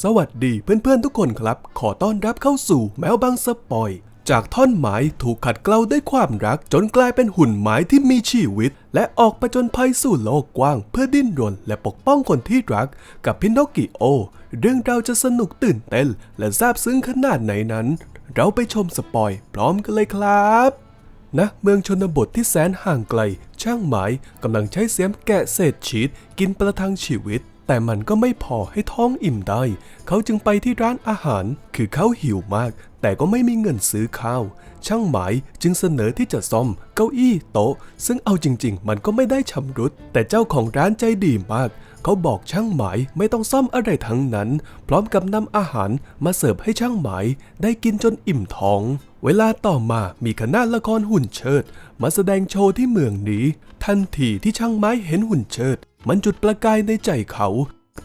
สวัสดีเพื่อนๆทุกคนครับ ขอต้อนรับเข้าสู่แมวบางสปอย จากท่อนไม้ถูกขัดเกลาด้วยความรัก จนกลายเป็นหุ่นไม้ที่มีชีวิต และออกประจนภัยสู่โลกกว้าง เพื่อดิ้นรนและปกป้องคนที่รัก กับพินอคกิโอ เรื่องเราจะสนุกตื่นเต้น และซาบซึ้งขนาดไหนนั้น เราไปชมสปอยพร้อมกันเลยครับณเมืองชนบทที่แสนห่างไกล ช่างหมายกำลังใช้เสียมแกะเศษชีสกินประทังชีวิต แต่มันก็ไม่พอให้ท้องอิ่มได้ เขาจึงไปที่ร้านอาหาร คือเขาหิวมาก แต่ก็ไม่มีเงินซื้อข้าว ช่างหมายจึงเสนอที่จะซ่อมเก้าอี้โต๊ะ ซึ่งเอาจริง ๆ มันก็ไม่ได้ชำรุด แต่เจ้าของร้านใจดีมาก เขาบอกช่างหมายไม่ต้องซ่อมอะไรทั้งนั้น พร้อมกับนำอาหารมาเสิร์ฟให้ช่างหมายได้กินจนอิ่มท้องเวลาต่อมามีคณะละครหุ่นเชิด มาแสดงโชว์ที่เมืองนี้ ทันทีที่ช่างไม้เห็นหุ่นเชิด มันจุดประกายในใจเขา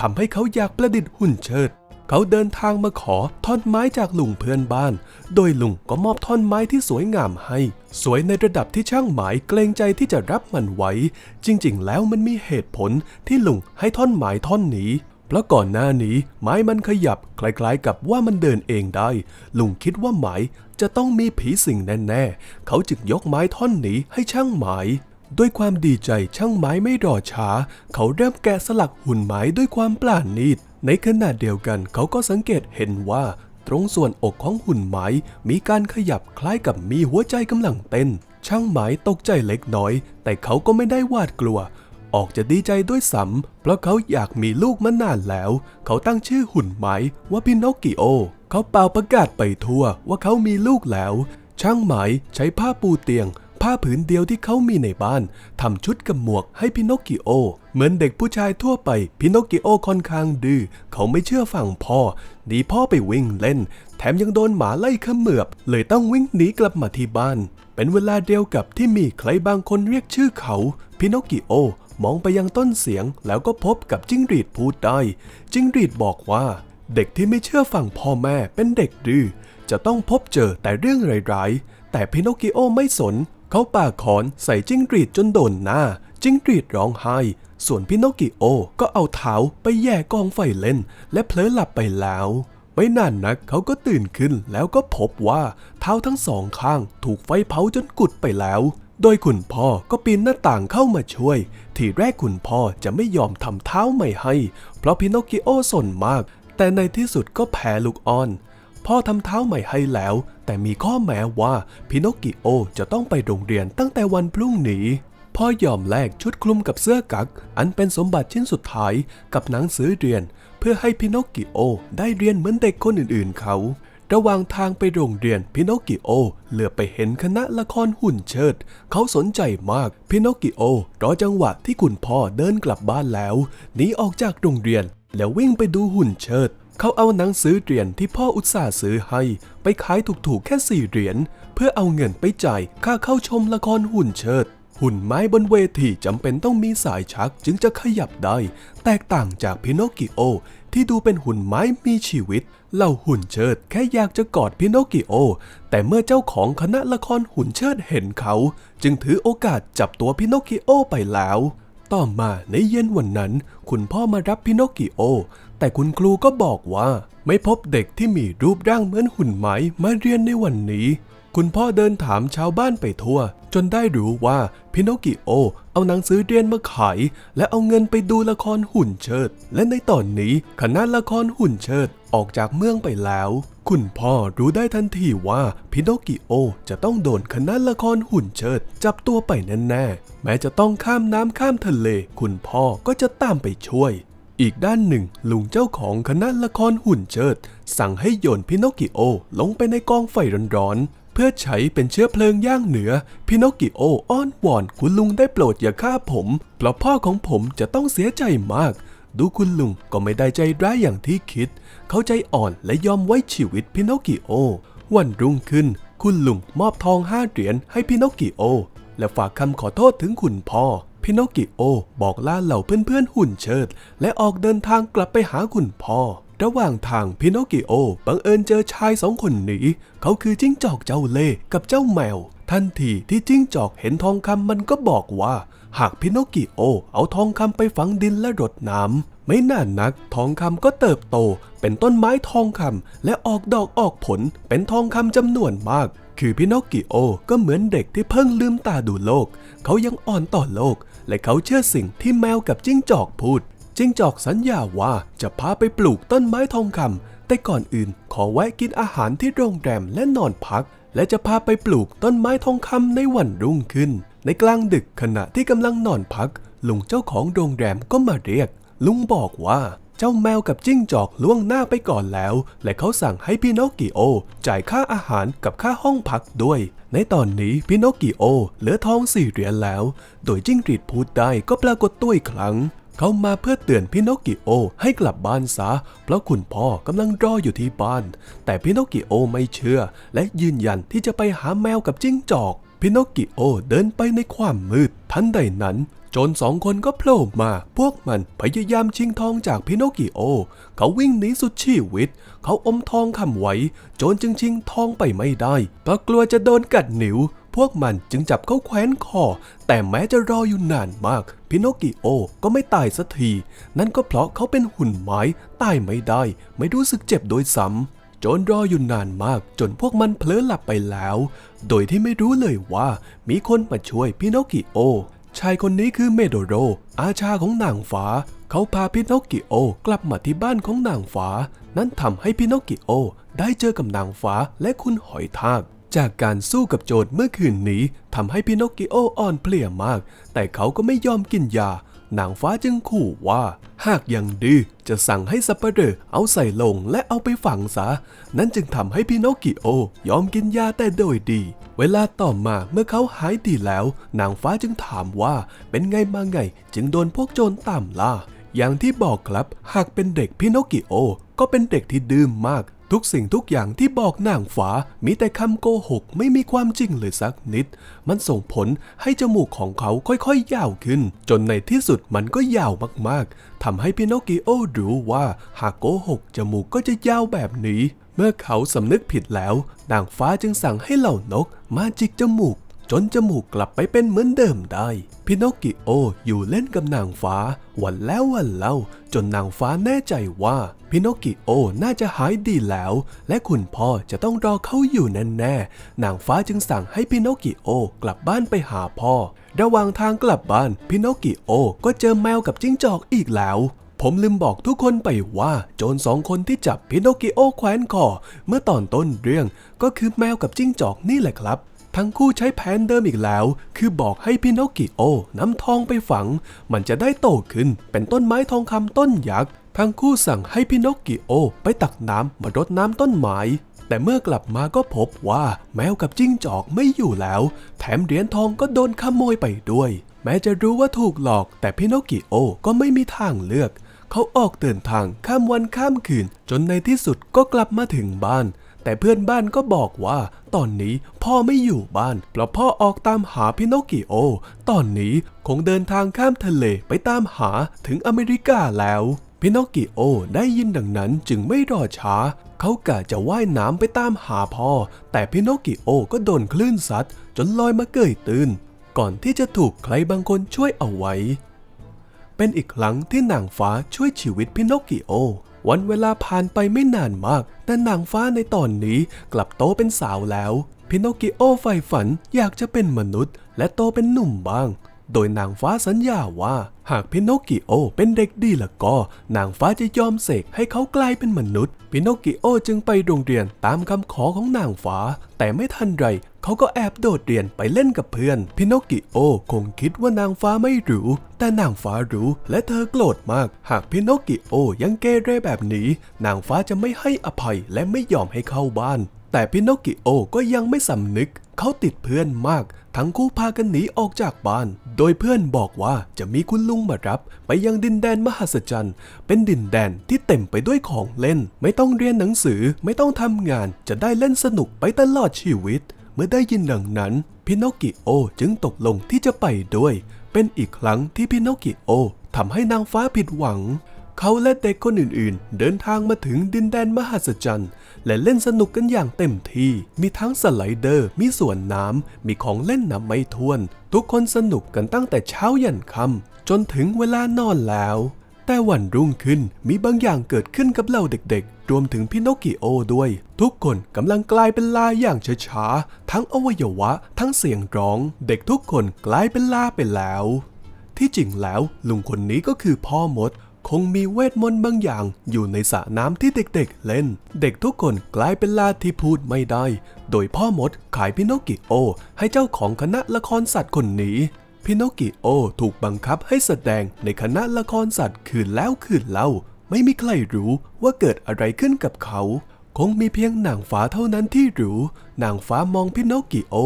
ทำให้เขาอยากประดิษฐ์หุ่นเชิด เขาเดินทางมาขอท่อนไม้จากลุงเพื่อนบ้าน โดยลุงก็มอบท่อนไม้ที่สวยงามให้ สวยในระดับที่ช่างหมายเกรงใจที่จะรับมันไว้ จริงๆ แล้วมันมีเหตุผลที่ลุงให้ท่อนไม้ท่อนนี้เพราะก่อนหน้านี้ไม้มันขยับคล้ายๆกับว่ามันเดินเองได้ ลุงคิดว่าไม้จะต้องมีผีสิงแน่ๆ เขาจึงยกไม้ท่อนนี้ให้ช่างไม้ ด้วยความดีใจช่างไม้ไม่รอช้า เขาเริ่มแกะสลักหุ่นไม้ด้วยความปราณีต ในขณะเดียวกันเขาก็สังเกตเห็นว่า ตรงส่วนอกของหุ่นไม้มีการขยับคล้ายกับมีหัวใจกำลังเต้น ช่างไม้ตกใจเล็กน้อย แต่เขาก็ไม่ได้หวาดกลัว ออกจะดีใจด้วยซ้ำเพราะเขาอยากมีลูกมานานแล้ว เขาตั้งชื่อหุ่นไม้ว่าพินอคกิโอ เขาเป่าประกาศไปทั่วว่าเขามีลูกแล้ว ช่างไหมใช้ผ้าปูเตียง ผ้าผืนเดียวที่เขามีในบ้านทำชุดกับหมวกให้พินอคกิโอ เหมือนเด็กผู้ชายทั่วไปพินอคกิโอค่อนข้างดื้อเขาไม่เชื่อฟังพ่อหนีพ่อไปวิ่งเล่น แถมยังโดนหมาไล่ขมือบ เลยต้องวิ่งหนีกลับมาที่บ้าน เป็นเวลาเดียวกับที่มีใครบางคนเรียกชื่อเขาพินอคกิโอมองไปยังต้นเสียงแล้วก็พบกับจิ้งหรีดพูดได้ จิ้งหรีดบอกว่า เด็กที่ไม่เชื่อฟังพ่อแม่เป็นเด็กดื้อจะต้องพบเจอแต่เรื่องร้ายๆแต่พินอคกิโอไม่สน เขาปาขอนใส่จิ้งหรีดจนโดนหน้า จิ้งหรีดร้องไห้ ส่วนพินอกิโอก็เอาเท้าไปแย่กองไฟเล่น และเผลอหลับไปแล้วไม่นานนักเขาก็ตื่นขึ้นแล้วก็พบว่าเท้าทั้งสองข้างถูกไฟเผาจนกุดไปแล้ว โดยคุณพ่อก็ปีนหน้าต่างเข้ามาช่วย ทีแรกคุณพ่อจะไม่ยอมทำเท้าใหม่ให้ เพราะพินอกิโอสนมาก แต่ในที่สุดก็แพ้ลูกอ่อน พ่อทำเท้าใหม่ให้แล้ว แต่มีข้อแม้ว่าพินอคกิโอจะต้องไปโรงเรียนตั้งแต่วันพรุ่งนี้พ่อยอมแลกชุดคลุมกับเสื้อกั๊กอันเป็นสมบัติชิ้นสุดท้ายกับหนังสือเรียน เพื่อให้พินอคกิโอได้เรียนเหมือนเด็กคนอื่นๆเขา ระหว่างทางไปโรงเรียนพินอคกิโอเหลือไปเห็นคณะละครหุ่นเชิด เขาสนใจมากพินอคกิโอรอจังหวะที่คุณพ่อเดินกลับบ้านแล้วหนีออกจากโรงเรียนแล้ววิ่งไปดูหุ่นเชิด เขาเอาหนังสือเหรียนที่พ่ออุตส่าห์ซื้อให้ ไปขายถูกๆแค่สี่เหรียญเพื่อเอาเงินไปจ่ายค่าเข้าชมละครหุ่นเชิด หุ่นไม้บนเวทีจำเป็นต้องมีสายชักจึงจะขยับได้ แตกต่างจากพินอคกิโอ ที่ดูเป็นหุ่นไม้มีชีวิตเหล่าหุ่นเชิดแค่อยากจะกอดพินอคกิโอ แต่เมื่อเจ้าของคณะละครหุ่นเชิดเห็นเขา จึงถือโอกาสจับตัวพินอคกิโอไปแล้ว ต่อมาในเย็นวันนั้น คุณพ่อมารับพินอคกิโอ แต่คุณครูก็บอกว่าไม่พบเด็กที่มีรูปร่างเหมือนหุ่นไหมมาเรียนในวันนี้ คุณพ่อเดินถามชาวบ้านไปทั่ว จนได้รู้ว่าพินอคกิโอ เอาหนังสือเรียนมาขาย และเอาเงินไปดูละครหุ่นเชิด และในตอนนี้คณะละครหุ่นเชิดออกจากเมืองไปแล้ว คุณพ่อรู้ได้ทันทีว่าพินอคกิโอจะต้องโดนคณะละครหุ่นเชิด จับตัวไปแน่ๆแม้จะต้องข้ามน้ำข้ามทะเล คุณพ่อก็จะตามไปช่วย อีกด้านหนึ่งลุงเจ้าของคณะละครหุ่นเชิด สั่งให้โยนพินอคกิโอลงไปในกองไฟร้อนๆเพื่อใช้เป็นเชื้อเพลิงย่างเหนือ พินอคกิโออ้อนวอนคุณลุงได้โปรดอย่าฆ่าผม เพราะพ่อของผมจะต้องเสียใจมาก ดูคุณลุงก็ไม่ได้ใจร้ายอย่างที่คิด เขาใจอ่อนและยอมไว้ชีวิตพินอคกิโอ วันรุ่งขึ้น คุณลุงมอบทองห้าเหรียญให้พินอคกิโอ และฝากคำขอโทษถึงคุณพ่อ พินอกิโอบอกลาเหล่าเพื่อนๆหุ่นเชิด และออกเดินทางกลับไปหาคุณพ่อ ระหว่างทางพินอกิโอบังเอิญเจอชายสองคนนี้ เขาคือจิ้งจอกเจ้าเล่กับเจ้าแมว ทันทีที่จิ้งจอกเห็นทองคำมันก็บอกว่า หากพินอกิโอเอาทองคำไปฝังดินและรดน้ำไม่นานนัก ทองคำก็เติบโต เป็นต้นไม้ทองคำและออกดอกออกผลเป็นทองคำจำนวนมาก คือพินอกิโอก็เหมือนเด็กที่เพิ่งลืมตาดูโลก เขายังอ่อนต่อโลก และเขาเชื่อสิ่งที่แมวกับจิ้งจอกพูด จิ้งจอกสัญญาว่าจะพาไปปลูกต้นไม้ทองคำแต่ก่อนอื่นขอแวะกินอาหารที่โรงแรมและนอนพัก และจะพาไปปลูกต้นไม้ทองคำในวันรุ่งขึ้น ในกลางดึกขณะที่กำลังนอนพัก ลุงเจ้าของโรงแรมก็มาเรียก ลุงบอกว่า เจ้าแมวกับจิ้งจอกล่วงหน้าไปก่อนแล้ว และเขาสั่งให้พี่นอกิโอ จ่ายค่าอาหารกับค่าห้องพักด้วย ในตอนนี้พี่นอกิโอเหลือทองสี่เหรียญแล้ว โดยจิ้งหรีดพูดได้ก็ปรากฏตัวอีกครั้ง เขามาเพื่อเตือนพี่นอกิโอให้กลับบ้านซะ เพราะคุณพ่อกำลังรออยู่ที่บ้าน แต่พี่นอกิโอไม่เชื่อ และยืนยันที่จะไปหาแมวกับจิ้งจอกพี่นอกิโอเดินไปในความมืด ทันใดนั้น จรสองคนก็โผล่มา พวกมันพยายามชิงทองจากพินอคกิโอ เขาวิ่งหนีสุดชีวิต เขาอมทองคำไว้ โจรจึงชิงทองไปไม่ได้เพราะกลัวจะโดนกัดหนิว พวกมันจึงจับเขาแขวนคอ แต่แม้จะรออยู่นานมาก พินอคกิโอก็ไม่ตายสักที นั่นก็เพราะเขาเป็นหุ่นไม้ตายไม่ได้ ไม่รู้สึกเจ็บโดยซ้ำจรรออยู่นานมากจนพวกมันเผลอหลับไปแล้ว โดยที่ไม่รู้เลยว่ามีคนมาช่วยพินอคกิโอ ชายคนนี้คือเมโดโร อาชาของนางฟ้า เขาพาพินอคกิโอกลับมาที่บ้านของนางฟ้า นั้นทำให้พินอคกิโอได้เจอกับนางฟ้าและคุณหอยทาก จากการสู้กับโจรเมื่อคืนนี้ทำให้พินอคกิโออ่อนเพลียมาก แต่เขาก็ไม่ยอมกินยา นางฟ้าจึงขู่ว่า หากยังดื้อจะสั่งให้สับปะเหร่อเอาใส่ลงและเอาไปฝังซะ นั่นจึงทำให้พินอกิโอ ยอมกินยาแต่โดยดี เวลาต่อมาเมื่อเขาหายดีแล้ว นางฟ้าจึงถามว่าเป็นไงมาไง จึงโดนพวกโจรตามล่าอย่างที่บอกครับ หากเป็นเด็กพินอกิโอ ก็เป็นเด็กที่ดื้มมาก ทุกสิ่งทุกอย่างที่บอกนางฟ้ามีแต่คำโกหกไม่มีความจริงเลยสักนิด มันส่งผลให้จมูกของเขาค่อยๆ ยาวขึ้น จนในที่สุดมันก็ยาวมากๆทำให้พินอคกิโอรู้ว่าหากโกหกจมูกก็จะยาวแบบนี้ เมื่อเขาสำนึกผิดแล้ว นางฟ้าจึงสั่งให้เหล่านกมาจิกจมูก จนจมูกกลับไปเป็นเหมือนเดิมได้ พินอคกิโออยู่เล่นกับนางฟ้า วันแล้ววันเล่า จนนางฟ้าแน่ใจว่าพินอคกิโอน่าจะหายดีแล้ว และคุณพ่อจะต้องรอเขาอยู่แน่ๆนางฟ้าจึงสั่งให้พินอคกิโอกลับบ้านไปหาพ่อ ระหว่างทางกลับบ้านพินอคกิโอก็เจอแมวกับจิ้งจอกอีกแล้วผมลืมบอกทุกคนไปว่า โจรสองคนที่จับพินอคกิโอแขวนคอเมื่อตอนต้นเรื่องก็คือแมวกับจิ้งจอกนี่แหละครับ ทั้งคู่ใช้แผนเดิมอีกแล้ว คือบอกให้พินอกิโอนำทองไปฝัง มันจะได้โตขึ้นเป็นต้นไม้ทองคำต้นยักษ์ ทั้งคู่สั่งให้พินอกิโอ ไปตักน้ำมารดน้ำต้นไม้แต่เมื่อกลับมาก็พบว่าแมวกับจิ้งจอกไม่อยู่แล้ว แถมเหรียญทองก็โดนขโมยไปด้วย แม้จะรู้ว่าถูกหลอกแต่พินอกิโอก็ไม่มีทางเลือก เขาออกเดินทางข้ามวันข้ามคืน จนในที่สุดก็กลับมาถึงบ้าน แต่เพื่อนบ้านก็บอกว่า ตอนนี้พ่อไม่อยู่บ้านเพราะพ่อออกตามหาพินอกิโอ ตอนนี้คงเดินทางข้ามทะเลไปตามหาถึงอเมริกาแล้วพินอกิโอได้ยินดังนั้นจึงไม่รอช้า เขากะจะว่ายน้ำไปตามหาพ่อ แต่พินอกิโอก็โดนคลื่นซัดจนลอยมาเกยตื้น ก่อนที่จะถูกใครบางคนช่วยเอาไว้ เป็นอีกครั้งที่นางฟ้าช่วยชีวิตพินอกิโอ วันเวลาผ่านไปไม่นานมาก แต่นางฟ้าในตอนนี้กลับโตเป็นสาวแล้ว พินอคกิโอใฝ่ฝันอยากจะเป็นมนุษย์ และโตเป็นหนุ่มบ้าง โดยนางฟ้าสัญญาว่า หากพินอคกิโอเป็นเด็กดีละก็ นางฟ้าจะยอมเสกให้เขากลายเป็นมนุษย์ พินอคกิโอจึงไปโรงเรียนตามคำขอของนางฟ้า แต่ไม่ทันไร เขาก็แอบโดดเรียนไปเล่นกับเพื่อนพินอกิโอคงคิดว่านางฟ้าไม่รู้แต่นางฟ้ารู้และเธอโกรธมาก หากพินอกิโอยังเกเรแบบนี้ นางฟ้าจะไม่ให้อภัยและไม่ยอมให้เข้าบ้าน แต่พินอกิโอก็ยังไม่สำนึก เขาติดเพื่อนมาก ทั้งคู่พากันหนีออกจากบ้าน โดยเพื่อนบอกว่าจะมีคุณลุงมารับ ไปยังดินแดนมหัศจรรย์ เป็นดินแดนที่เต็มไปด้วยของเล่น ไม่ต้องเรียนหนังสือไม่ต้องทำงานจะได้เล่นสนุกไปตลอดชีวิต เมื่อได้ยินดังนั้นพินอคกิโอจึงตกลงที่จะไปด้วย เป็นอีกครั้งที่พินอคกิโอทำให้นางฟ้าผิดหวัง เขาและเด็กคนอื่นๆ เดินทางมาถึงดินแดนมหัศจรรย์ และเล่นสนุกกันอย่างเต็มที่ มีทั้งสไลเดอร์ มีสวนน้ำ มีของเล่นนับไม่ถ้วน ทุกคนสนุกกันตั้งแต่เช้ายันค่ำจนถึงเวลานอนแล้ว แต่วันรุ่งขึ้นมีบางอย่างเกิดขึ้นกับเหล่าเด็กๆ รวมถึงพี่นกกิโอด้วย ทุกคนกำลังกลายเป็นลาอย่างช้าๆ ทั้งอวัยวะ ทั้งเสียงร้อง เด็กทุกคนกลายเป็นลาไปแล้ว ที่จริงแล้วลุงคนนี้ก็คือพ่อมด คงมีเวทมนต์บางอย่างอยู่ในสระน้ำที่เด็กๆ เล่น เด็กทุกคนกลายเป็นลาที่พูดไม่ได้ โดยพ่อมดขายพินอคกิโอ ให้เจ้าของคณะละครสัตว์คนนี้ พินอกิโอถูกบังคับให้แสดงในคณะละครสัตว์คืนแล้วคืนเล่า ไม่มีใครรู้ว่าเกิดอะไรขึ้นกับเขา คงมีเพียงนางฟ้าเท่านั้นที่รู้ นางฟ้ามองพินอกิโอ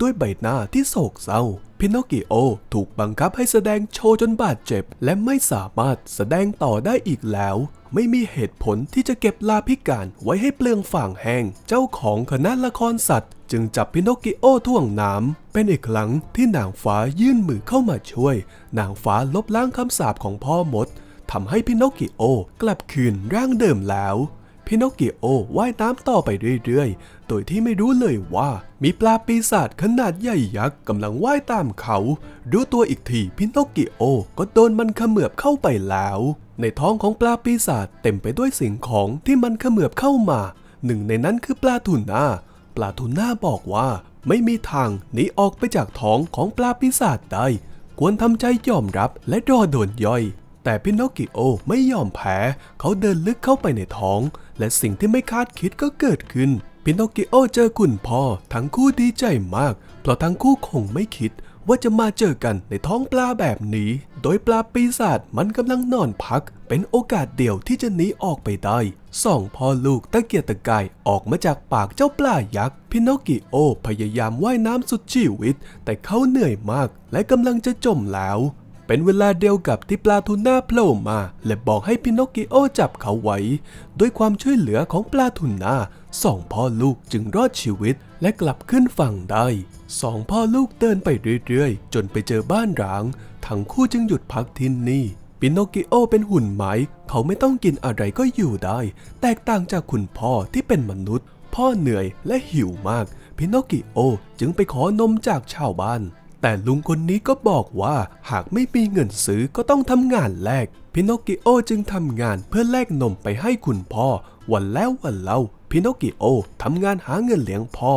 ด้วยใบหน้าที่โศกเศร้า พินอกิโอถูกบังคับให้แสดงโชว์จนบาดเจ็บ และไม่สามารถแสดงต่อได้อีกแล้ว ไม่มีเหตุผลที่จะเก็บลาพิการไว้ให้เปลืองฝั่งแห้ง เจ้าของคณะละครสัตว์ จึงจับพินอกิโอท่วงน้ำ เป็นอีกครั้งที่นางฟ้ายื่นมือเข้ามาช่วย นางฟ้าลบล้างคำสาปของพ่อมดทำให้พินอกิโอกลับคืนร่างเดิมแล้ว พินอคกิโอว่ายน้ำต่อไปเรื่อยๆ โดยที่ไม่รู้เลยว่า มีปลาปีศาจขนาดใหญ่ยักษ์กำลังว่ายตามเขารู้ตัวอีกทีพินอคกิโอก็โดนมันเขมือบเข้าไปแล้ว ในท้องของปลาปีศาจเต็มไปด้วยสิ่งของที่มันเขมือบเข้ามา หนึ่งในนั้นคือปลาทูน่าปลาทูน่าบอกว่าไม่มีทางหนีออกไปจากท้องของปลาปีศาจได้ ควรทำใจยอมรับและรอโดนย่อย แต่พินอคกิโอไม่ยอมแพ้ เขาเดินลึกเข้าไปในท้อง และสิ่งที่ไม่คาดคิดก็เกิดขึ้น พินอคกิโอเจอคุณพ่อ ทั้งคู่ดีใจมาก เพราะทั้งคู่คงไม่คิดว่าจะมาเจอกันในท้องปลาแบบนี้ โดยปลาปีศาจมันกำลังนอนพัก เป็นโอกาสเดียวที่จะหนีออกไปได้สองพ่อลูกตะเกียกตะกายออกมาจากปากเจ้าปลายักษ์พินอคกิโอพยายามว่ายน้ำสุดชีวิต แต่เขาเหนื่อยมากและกำลังจะจมแล้ว เป็นเวลาเดียวกับที่ปลาทูน่าโผล่มา และบอกให้พินอคกิโอจับเขาไว้ ด้วยความช่วยเหลือของปลาทูน่าสองพ่อลูกจึงรอดชีวิตและกลับขึ้นฝั่งได้สองพ่อลูกเดินไปเรื่อยๆ จนไปเจอบ้านร้าง ทั้งคู่จึงหยุดพักที่นี่ปินอกิโอเป็นหุ่นไหมเขาไม่ต้องกินอะไรก็อยู่ได้ แตกต่างจากคุณพ่อที่เป็นมนุษย์ พ่อเหนื่อยและหิวมาก พินอกิโอจึงไปขอนมจากชาวบ้าน แต่ลุงคนนี้ก็บอกว่าหากไม่มีเงินซื้อก็ต้องทำงานแลก พินอคกิโอจึงทำงานเพื่อแลกนมไปให้คุณพ่อ วันแล้ววันเล่า พินอคกิโอทำงานหาเงินเลี้ยงพ่อ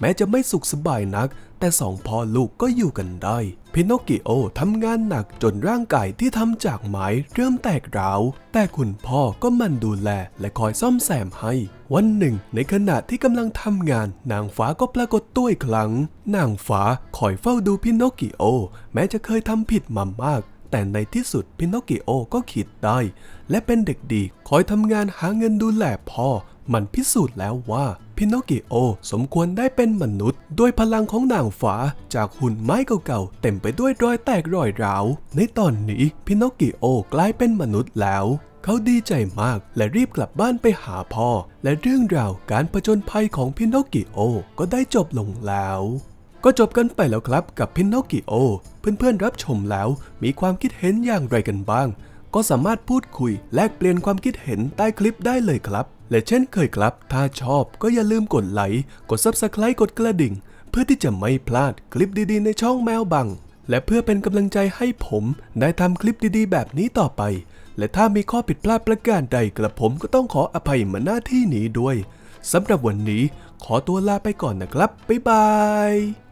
แม้จะไม่สุขสบายนัก แต่สองพ่อลูกก็อยู่กันได้พินอคกิโอทำงานหนักจนร่างกายที่ทำจากไม้เริ่มแตกร้าว แต่คุณพ่อก็มันดูแลและคอยซ่อมแซมให้ วันหนึ่ง ในขณะที่กำลังทำงาน นางฟ้าก็ปรากฏตัวอีกครั้ง นางฟ้าคอยเฝ้าดูพินอคกิโอ แม้จะเคยทำผิดมามากแต่ในที่สุดพินอคกิโอก็คิดได้ และเป็นเด็กดีคอยทำงานหาเงินดูแลพ่อ มันพิสูจน์แล้วว่าพินอกิโอสมควรได้เป็นมนุษย์ ด้วยพลังของนางฟ้าจากหุ่นไม้เก่าๆ เต็มไปด้วยรอยแตกรอยร้าว ในตอนนี้พินอกิโอกลายเป็นมนุษย์แล้ว เขาดีใจมากและรีบกลับบ้านไปหาพ่อ และเรื่องราวการผจญภัยของพินอกิโอก็ได้จบลงแล้ว ก็จบกันไปแล้วครับกับพินอกิโอ เพื่อนๆรับชมแล้วมีความคิดเห็นอย่างไรกันบ้าง ก็สามารถพูดคุย แลกเปลี่ยนความคิดเห็นใต้คลิปได้เลยครับ และเช่นเคยครับ ถ้าชอบก็อย่าลืมกดไลค์กด Subscribe กดกระดิ่ง เพื่อที่จะไม่พลาดคลิปดีๆ ในช่องแมวบัง และเพื่อเป็นกำลังใจให้ผมได้ทำคลิปดีๆ แบบนี้ต่อไป และถ้ามีข้อผิดพลาดประการใดกระผมก็ต้องขออภัยมาหน้าที่นี้ด้วยสำหรับวันนี้ขอตัวลาไปก่อนนะครับบ๊ายบาย